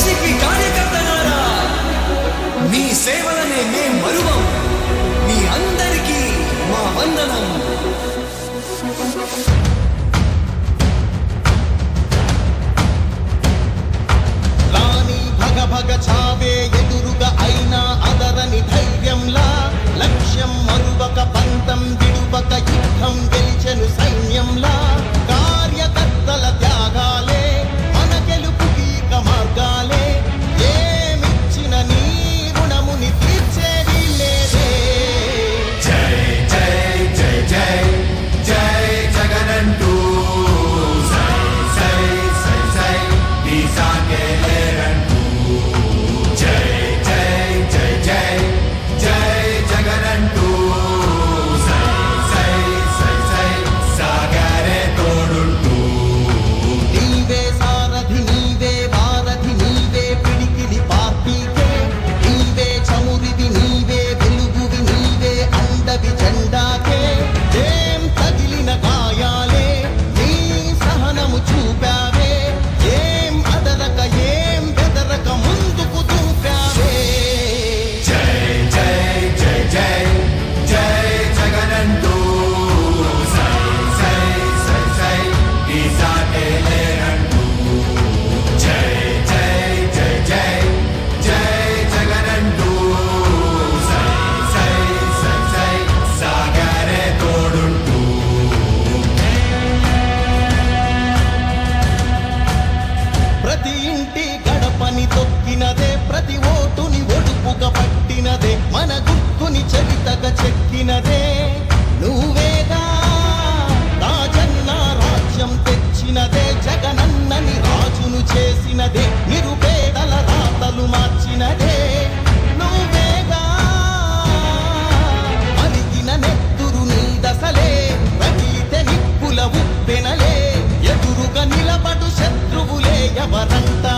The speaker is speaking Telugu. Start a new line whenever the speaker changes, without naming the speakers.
వైసీపీ కార్యకర్తలారా మీ సేవలనే మేం మరువం. మీ అందరికీ మా వందనం.
రాణి భగ భగ చావే ఎదురుగా అయినా అదరని ధైర్యంలా లక్ష్యం మరువక పంతం విడువక యుద్ధం